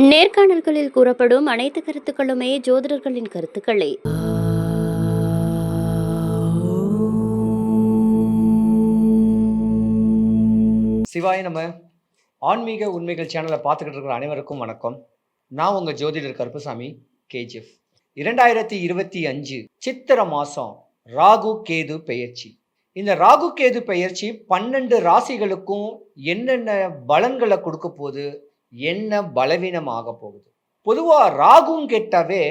நேர்காணல்களில் கூறப்படும் அனைத்து கருத்துக்களுமே ஜோதிடர்களின் கருத்துக்களே. சிவாய நம்ம ஆன்மீக உண்மைகள் சேனலை பார்த்துக்கிட்டு இருக்கிற அனைவருக்கும் வணக்கம். நான் உங்கள் ஜோதிடர் கருப்பசாமி கேஜிஎஃப். இரண்டாயிரத்தி இருபத்தி அஞ்சு சித்திர மாதம் ராகு கேது பெயர்ச்சி. இந்த ராகு கேது பெயர்ச்சி பன்னெண்டு ராசிகளுக்கும் என்னென்ன பலன்களை கொடுக்க போகுது? என்ன பலவீனமாக போகுது? பொதுவாக ராகும் கெட்டாவே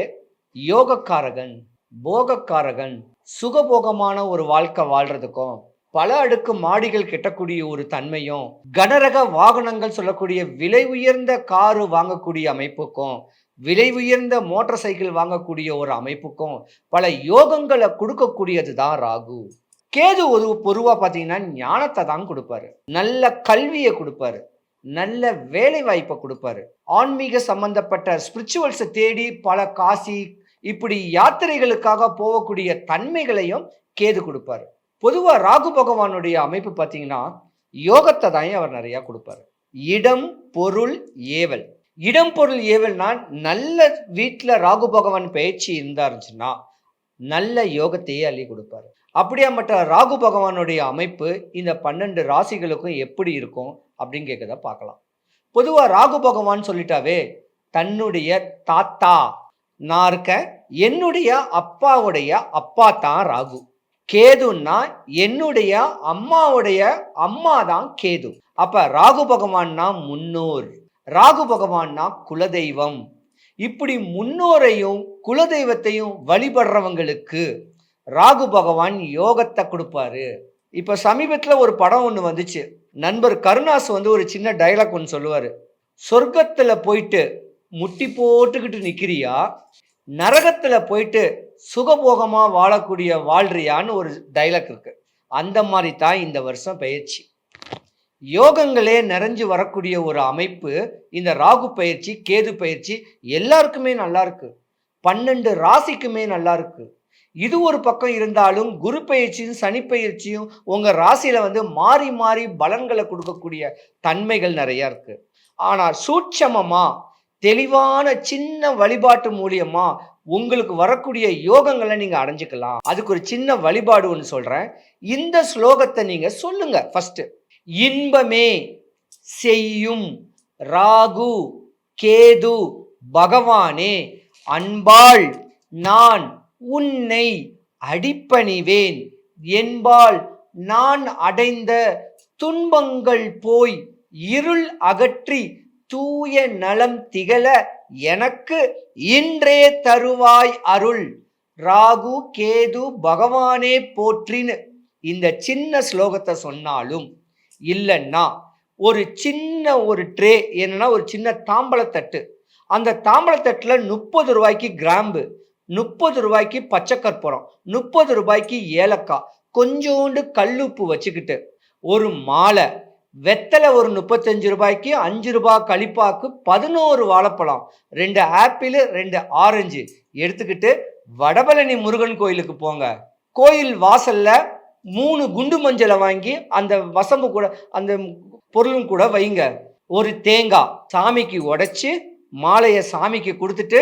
யோகக்காரகன் போகக்காரகன் சுகபோகமான ஒரு வாழ்க்கை வாழ்றதுக்கும் பல அடுக்கு மாடிகள் கெட்டக்கூடிய ஒரு தன்மையும் கனரக வாகனங்கள் சொல்லக்கூடிய விலை உயர்ந்த காரு வாங்கக்கூடிய அமைப்புக்கும் விலை உயர்ந்த மோட்டார் சைக்கிள் வாங்கக்கூடிய ஒரு அமைப்புக்கும் பல யோகங்களை கொடுக்கக்கூடியது தான் ராகு. கேது ஒரு பொருவா பார்த்தீங்கன்னா ஞானத்தை தான் கொடுப்பாரு. நல்ல கல்வியை கொடுப்பாரு. நல்ல வேலை வாய்ப்பை கொடுப்பாரு. ஆன்மீக சம்பந்தப்பட்ட ஸ்பிரிச்சுவல்ஸை தேடி பல காசி இப்படி யாத்திரைகளுக்காக போகக்கூடிய தன்மைகளையும் கேது கொடுப்பாரு. பொதுவாக ராகு பகவானுடைய அமைப்பு பார்த்தீங்கன்னா யோகத்தை தான் அவர் நிறையா கொடுப்பாரு. இடம் பொருள் ஏவல். இடம் பொருள் ஏவல்னா நல்ல வீட்டில் ராகு பகவான் பயிற்சி இருந்தாருச்சுன்னா நல்ல யோகத்தையே அள்ளி கொடுப்பாரு. மற்ற ராகு பகவானுடைய அமைப்பு இந்த பன்னெண்டு ராசிகளுக்கும் எப்படி இருக்கும்? அப்படின்னு கேட்கறத பார்க்கலாம். பொதுவாக ராகு பகவான் சொல்லிட்டாவே தன்னுடைய தாத்தா நான் இருக்கேன் என்னுடைய அப்பாவுடைய அப்பா தான் ராகு. கேதுன்னா என்னுடைய அம்மாவுடைய அம்மா தான் கேது. அப்ப ராகு பகவான்னா முன்னோர். ராகு பகவான்னா குலதெய்வம். இப்படி முன்னோரையும் குலதெய்வத்தையும் வழிபடுறவங்களுக்கு ராகு பகவான் யோகத்தை கொடுப்பாரு. இப்ப சமீபத்துல ஒரு படம் ஒன்று வந்துச்சு. நண்பர் கருணாஸ் வந்து ஒரு சின்ன டைலாக் ஒன்று சொல்லுவார். சொர்க்கத்தில் போயிட்டு முட்டி போட்டுக்கிட்டு நிற்கிறியா நரகத்தில் போயிட்டு சுகபோகமாக வாழக்கூடிய வாழ்றியான்னு ஒரு டைலாக் இருக்கு. அந்த மாதிரி தான் இந்த வருஷம் பயிற்சி. யோகங்களே நிறைஞ்சு வரக்கூடிய ஒரு அமைப்பு இந்த ராகு பயிற்சி கேது பயிற்சி எல்லாருக்குமே நல்லா இருக்கு. பன்னெண்டு ராசிக்குமே நல்லா இருக்கு. இது ஒரு பக்கம் இருந்தாலும் குரு பயிற்சியும் சனி பயிற்சியும் உங்கள் ராசியில் வந்து மாறி மாறி பலன்களை கொடுக்கக்கூடிய தன்மைகள் நிறையா இருக்குது ஆனால் சூட்சமமாக தெளிவான சின்ன வழிபாட்டு மூலியமா உங்களுக்கு வரக்கூடிய யோகங்களை நீங்க அடைஞ்சுக்கலாம். அதுக்கு ஒரு சின்ன வழிபாடு ஒன்று சொல்றேன். இந்த ஸ்லோகத்தை நீங்க சொல்லுங்க ஃபர்ஸ்ட் இன்பமே செய்யும் ராகு கேது பகவானே. அன்பாள் நான் உன்னை அடிப்பணிவேன் என்பால் நான் அடைந்த துன்பங்கள் போய் இருள் அகற்றி தூய நலம் திகழ எனக்கு இன்றே தருவாய் அருள். ராகு கேது பகவானே போற்றின்னு இந்த சின்ன ஸ்லோகத்தை சொன்னாலும் இல்லைன்னா ஒரு சின்ன ஒரு ட்ரே என்னன்னா ஒரு சின்ன தாம்பளத்தட்டு அந்த தாம்பளத்தட்டில் முப்பது ரூபாய்க்கு கிராம்பு முப்பது ரூபாய்க்கு பச்சை கற்பூரம் முப்பது ரூபாய்க்கு ஏலக்காய் கொஞ்சோண்டு கல்லுப்பு வச்சுக்கிட்டு ஒரு மாலை வெத்தலை ஒரு முப்பத்தஞ்சு ரூபாய்க்கு அஞ்சு ரூபாய் கழிப்பாக்கு பதினோரு வாழைப்பழம் ரெண்டு ஆப்பிள் ரெண்டு ஆரஞ்சு எடுத்துக்கிட்டு வடபழனி முருகன் கோயிலுக்கு போங்க. கோயில் வாசல்ல மூணு குண்டு மஞ்சளை வாங்கி அந்த வசம்பு கூட அந்த பொருளும் கூட வைங்க. ஒரு தேங்காய் சாமிக்கு உடைச்சி மாலையை சாமிக்கு கொடுத்துட்டு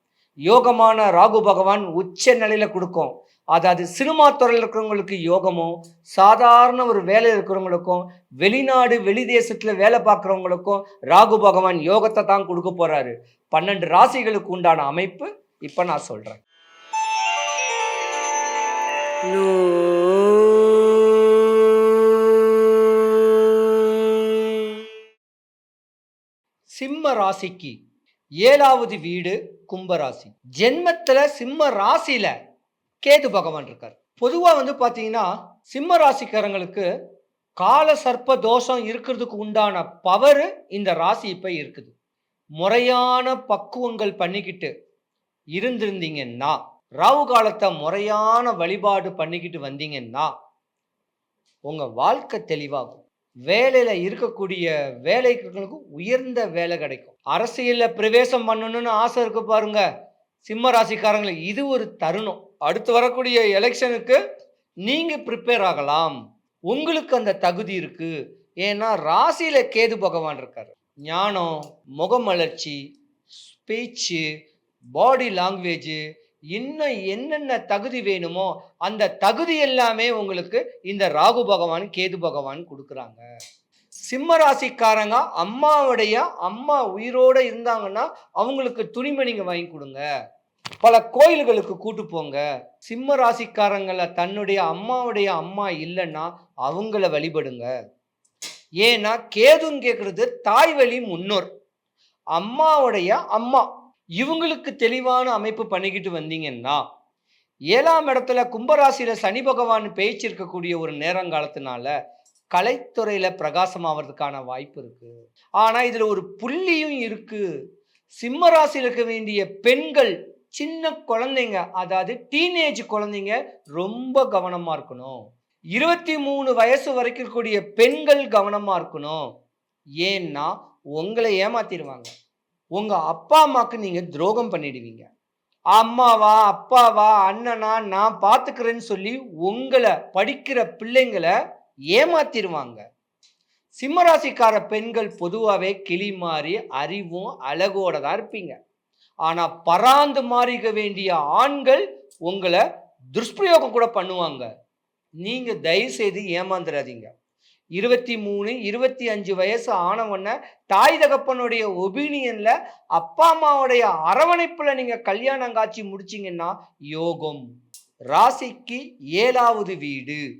யோகமான ராகு பகவான் உச்ச நிலையில கொடுக்கும். அதாவது சினிமா துறையில் இருக்கிறவங்களுக்கு யோகமும் சாதாரண ஒரு வேலை இருக்கிறவங்களுக்கும் வெளிநாடு வெளி தேசத்தில் வேலை பார்க்குறவங்களுக்கும் ராகு பகவான் யோகத்தை தான் கொடுக்க போகிறாரு பன்னெண்டு ராசிகளுக்கு உண்டான அமைப்பு இப்போ நான் சொல்கிறேன் சிம்ம ராசிக்கு ஏழாவது வீடு கும்பராசி. ஜென்மத்தில் சிம்ம ராசியில கேது பகவான் இருக்கார். பொதுவாக வந்து பார்த்தீங்கன்னா சிம்ம ராசிக்காரங்களுக்கு கால சர்ப்ப தோஷம் இருக்கிறதுக்கு உண்டான பவர் இந்த ராசி இப்போ இருக்குது. முறையான பக்குவங்கள் பண்ணிக்கிட்டு இருந்திருந்தீங்கன்னா ராகு காலத்தை முறையான வழிபாடு பண்ணிக்கிட்டு வந்தீங்கன்னா உங்கள் வாழ்க்கை தெளிவாகும். வேலையில் இருக்கக்கூடிய வேலைகளுக்கு உயர்ந்த வேலை கிடைக்கும். அரசியலில் பிரவேசம் பண்ணணும்னு ஆசை இருக்கு பாருங்க. சிம்ம ராசிக்காரங்களுக்கு இது ஒரு தருணம். அடுத்து வரக்கூடிய எலெக்ஷனுக்கு நீங்கள் ப்ரிப்பேர் ஆகலாம். உங்களுக்கு அந்த தகுதி இருக்கு. ஏன்னா ராசியில் கேது பகவான் இருக்கார். ஞானம் முகமலர்ச்சி ஸ்பீச்சு பாடி லாங்குவேஜு இன்னும் என்னென்ன தகுதி வேணுமோ அந்த தகுதி எல்லாமே உங்களுக்கு இந்த ராகு பகவான் கேது பகவான் கொடுக்குறாங்க. சிம்ம ராசிக்காரங்க அம்மாவுடைய அம்மா உயிரோட இருந்தாங்கன்னா அவங்களுக்கு துணிமணிங்க வாங்கி கொடுங்க. பல கோயில்களுக்கு கூட்டு போங்க. சிம்ம ராசிக்காரங்களை தன்னுடைய அம்மாவுடைய அம்மா இல்லைன்னா அவங்கள வழிபடுங்க. ஏன்னா கேதுன்னு கேட்குறது தாய் வழி முன்னோர். அம்மாவுடைய அம்மா. இவங்களுக்கு தெளிவான அமைப்பு பண்ணிக்கிட்டு வந்தீங்கன்னா ஏழாம் இடத்துல கும்பராசியில் சனி பகவான் பேச்சு இருக்கக்கூடிய ஒரு நேரங்காலத்தினால கலைத்துறையில் பிரகாசமாகிறதுக்கான வாய்ப்பு இருக்குது ஆனால் இதில் ஒரு புள்ளியும் இருக்குது சிம்மராசியில் இருக்க வேண்டிய பெண்கள் சின்ன குழந்தைங்க அதாவது டீனேஜ் குழந்தைங்க ரொம்ப கவனமாக இருக்கணும். இருபத்தி மூணு வயசு வரைக்கும் இருக்கக்கூடிய பெண்கள் கவனமாக இருக்கணும். ஏன்னா உங்களை ஏமாத்திடுவாங்க. உங்கள் அப்பா அம்மாவுக்கு நீங்கள் துரோகம் பண்ணிடுவீங்க. அம்மாவா அப்பாவா அண்ணனா நான் பார்த்துக்கிறேன்னு சொல்லி உங்களை படிக்கிற பிள்ளைங்களை ஏமாத்திடுவாங்க சிம்மராசிக்கார பெண்கள் பொதுவாகவே கிளி மாறி அறிவும் அழகோட தான் இருப்பீங்க. ஆனால் பராந்து மாறிக்க வேண்டிய ஆண்கள் உங்களை துஷ்பிரயோகம் கூட பண்ணுவாங்க. நீங்கள் தயவு செய்து ஏமாந்துடாதீங்க இருபத்தி மூணு இருபத்தி அஞ்சு வயசு ஆனவொன்ன தாய் தகப்பனுடைய ஒபீனியன்ல அப்பா அம்மாவுடைய அரவணைப்புல நீங்க கல்யாணம் காட்சி முடிச்சீங்கன்னா யோகம். ராசிக்கு ஏழாவது வீடு.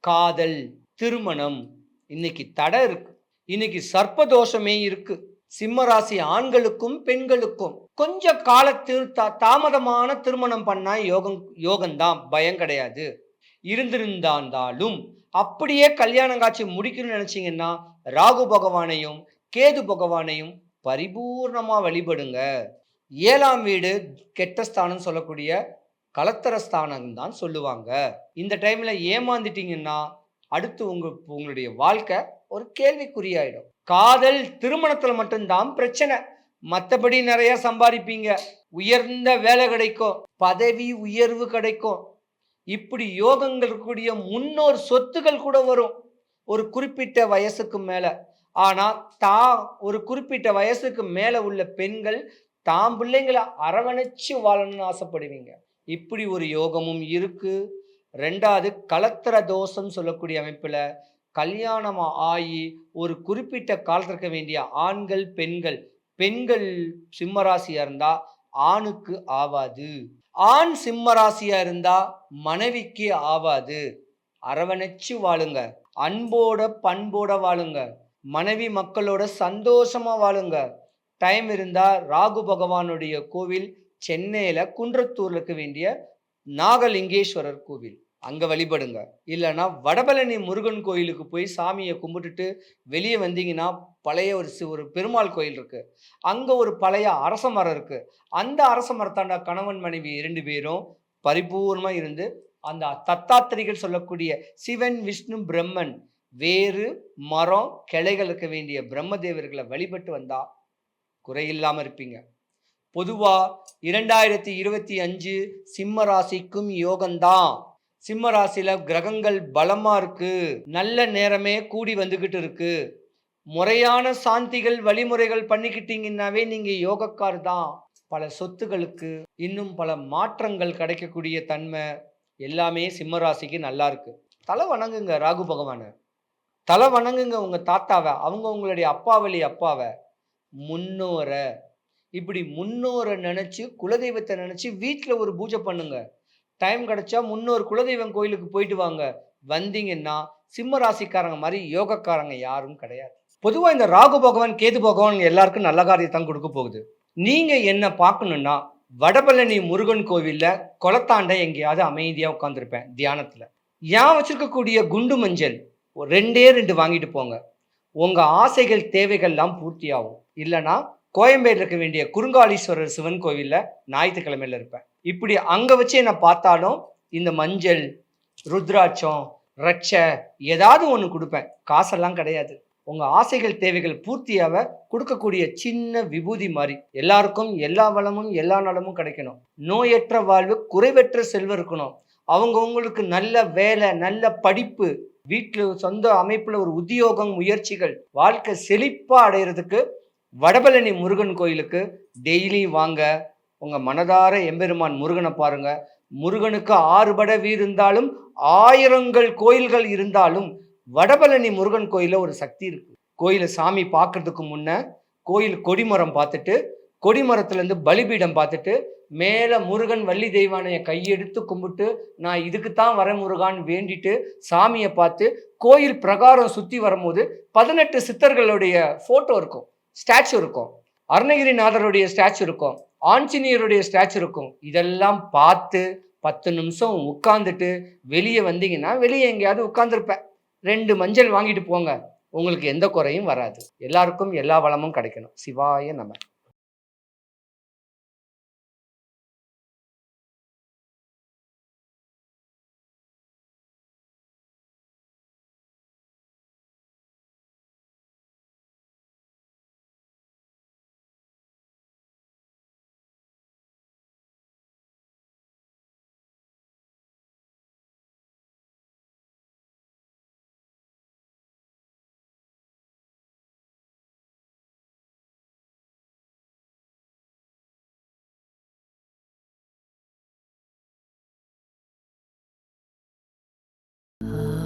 காதல் திருமணம். இன்னைக்கு தடை இருக்கு. இன்னைக்கு சர்ப்பதோஷமே இருக்கு. சிம்ம ராசி ஆண்களுக்கும் பெண்களுக்கும் கொஞ்சம் காலத்தில் தா- தாமதமான திருமணம் பண்ணா யோகம் யோகம்தான். பயம் கிடையாது. இருந்திருந்தாலும் அப்படியே கல்யாணம் காட்சி முடிக்கணும்னு நினைச்சிங்கன்னா ராகு பகவானையும் கேது பகவானையும் பரிபூர்ணமாக வழிபடுங்க. ஏழாம் வீடு கெட்ட ஸ்தானம் சொல்லக்கூடிய கலத்தர ஸ்தானம் தான் சொல்லுவாங்க. இந்த டைமில் ஏமாந்துட்டீங்கன்னா அடுத்து உங்க உங்களுடைய வாழ்க்கை ஒரு கேள்விக்குறியாயிடும். காதல் திருமணத்தில் மட்டும்தான் பிரச்சனை. மற்றபடி நிறைய சம்பாதிப்பீங்க. உயர்ந்த வேலை கிடைக்கும். பதவி உயர்வு கிடைக்கும். இப்படி யோகங்கள் இருக்கக்கூடிய முன்னோர் சொத்துகள் கூட வரும். ஒரு குறிப்பிட்ட வயசுக்கு மேலே. ஆனால் தா ஒரு குறிப்பிட்ட வயசுக்கு மேலே உள்ள பெண்கள் தாம் பிள்ளைங்களை அரவணைச்சு வாழணும்னு ஆசைப்படுவீங்க. இப்படி ஒரு யோகமும் இருக்கு. ரெண்டாவது கலத்திர தோஷம் சொல்லக்கூடிய அமைப்பில் கல்யாணம் ஆகி ஒரு குறிப்பிட்ட காலத்திற்கு வேண்டிய ஆண்கள் பெண்கள் பெண்கள் சிம்மராசியாக இருந்தால் ஆணுக்கு ஆவாது. ஆண் சிம்மராசியா இருந்தா மனைவிக்கு ஆவாது. அரவணைச்சு வாழுங்க. அன்போட பண்போட வாழுங்க. மனைவி மக்களோட சந்தோஷமா வாழுங்க. டைம் இருந்தா ராகு பகவானுடைய கோவில் சென்னையில குன்றத்தூர்ல இருக்க வேண்டிய நாகலிங்கேஸ்வரர் கோவில். அங்கே வழிபடுங்க. இல்லைன்னா வடபழனி முருகன் கோயிலுக்கு போய் சாமியை கும்பிட்டுட்டு வெளியே வந்தீங்கன்னா பழைய ஒரு சி- ஒரு பெருமாள் கோயில் இருக்குது அங்கே ஒரு பழைய அரச மரம் இருக்குது அந்த அரச மரத்தாண்ட கணவன் மனைவி இரண்டு பேரும் பரிபூர்ணமாக இருந்து அந்த தத்தாத்திரிகள் சொல்லக்கூடிய சிவன் விஷ்ணு பிரம்மன் வேறு மரம் கிளைகள் இருக்க வேண்டிய பிரம்மதேவர்களை வழிபட்டு வந்தால் குறையில்லாமல் இருப்பீங்க. பொதுவாக இரண்டாயிரத்தி இருபத்தி அஞ்சு சிம்ம ராசிக்கும் யோகம்தான். சிம்ம ராசியில கிரகங்கள் பலமா இருக்கு. நல்ல நேரமே கூடி வந்துகிட்டு இருக்கு. முறையான சாந்திகள் வழிமுறைகள் பண்ணிக்கிட்டீங்கன்னாவே நீங்க யோகக்கார் தான். பல சொத்துகளுக்கு இன்னும் பல மாற்றங்கள் கிடைக்கக்கூடிய தன்மை எல்லாமே சிம்ம ராசிக்கு நல்லா இருக்கு. தலை வணங்குங்க ராகு பகவானை. தலை வணங்குங்க உங்க தாத்தாவை. அவங்க உங்களுடைய அப்பா வழி அப்பாவை. முன்னோரை. இப்படி முன்னோரை நினைச்சு குலதெய்வத்தை நினைச்சு வீட்டில் ஒரு பூஜை பண்ணுங்க. டைம் கிடைச்சா முன்னோர் குலதெய்வம் கோயிலுக்கு போயிட்டு வாங்க. வந்தீங்கன்னா சிம்ம ராசிக்காரங்க மாதிரி யோகக்காரங்க யாரும் கிடையாது. பொதுவாக இந்த ராகு பகவான் கேது பகவான் எல்லாருக்கும் நல்ல காரியத்தான் கொடுக்க போகுது. நீங்கள் என்ன பார்க்கணுன்னா வடபழனி முருகன் கோவிலில் குளத்தாண்ட எங்கேயாவது அமைதியாக உட்காந்துருப்பேன் தியானத்தில். ஏன் வச்சிருக்கக்கூடிய குண்டு மஞ்சள் ரெண்டே ரெண்டு வாங்கிட்டு போங்க. உங்கள் ஆசைகள் தேவைகள்லாம் பூர்த்தியாகும். இல்லைன்னா கோயம்பேடு இருக்க வேண்டிய குறுங்காலீஸ்வரர் சிவன் கோவிலில் ஞாயிற்றுக்கிழமையில இருப்பேன். இப்படி அங்கே வச்சு நான் பார்த்தாலும் இந்த மஞ்சள் ருத்ராட்சம் ரட்ச ஏதாவது ஒன்று கொடுப்பேன். காசெல்லாம் கிடையாது. உங்கள் ஆசைகள் தேவைகள் பூர்த்தியாக கொடுக்கக்கூடிய சின்ன விபூதி மாதிரி. எல்லாருக்கும் எல்லா வளமும் எல்லா நலமும் கிடைக்கணும். நோயற்ற வாழ்வு குறைவற்ற செல்வம் இருக்கணும். அவங்கவுங்களுக்கு நல்ல வேலை நல்ல படிப்பு வீட்டில் சொந்த அமைப்பில் ஒரு உத்தியோகம் முயற்சிகள் வாழ்க்கை செழிப்பாக அடையிறதுக்கு வடபழனி முருகன் கோயிலுக்கு டெய்லி வாங்க. உங்கள் மனதார எம்பெருமான் முருகனை பாருங்க. முருகனுக்கு ஆறுபட வீர் இருந்தாலும் ஆயிரங்கள் கோயில்கள் இருந்தாலும் வடபழனி முருகன் கோயிலில் ஒரு சக்தி இருக்குது கோயிலை சாமி பார்க்கறதுக்கு முன்னே கோயில் கொடிமரம் பார்த்துட்டு கொடிமரத்துலேருந்து பலிபீடம் பார்த்துட்டு மேலே முருகன் வள்ளி தெய்வானைய கையெடுத்து கும்பிட்டு நான் இதுக்கு தான் வர முருகான்னு வேண்டிட்டு சாமியை பார்த்து கோயில் பிரகாரம் சுற்றி வரும்போது பதினெட்டு சித்தர்களுடைய ஃபோட்டோ இருக்கும் ஸ்டாச்சு இருக்கும். அருணகிரிநாதருடைய ஸ்டாச்சு இருக்கும். ஆஞ்சநேயருடைய ஸ்டாச்சு இருக்கும். இதெல்லாம் பார்த்து பத்து நிமிஷம் உட்காந்துட்டு வெளியே வந்தீங்கன்னா வெளியே எங்கேயாவது உட்காந்துருப்பேன் ரெண்டு மஞ்சள் வாங்கிட்டு போங்க. உங்களுக்கு எந்த குறையும் வராது. எல்லாருக்கும் எல்லா வளமும் கிடைக்கணும். சிவாய நம்ம Uh...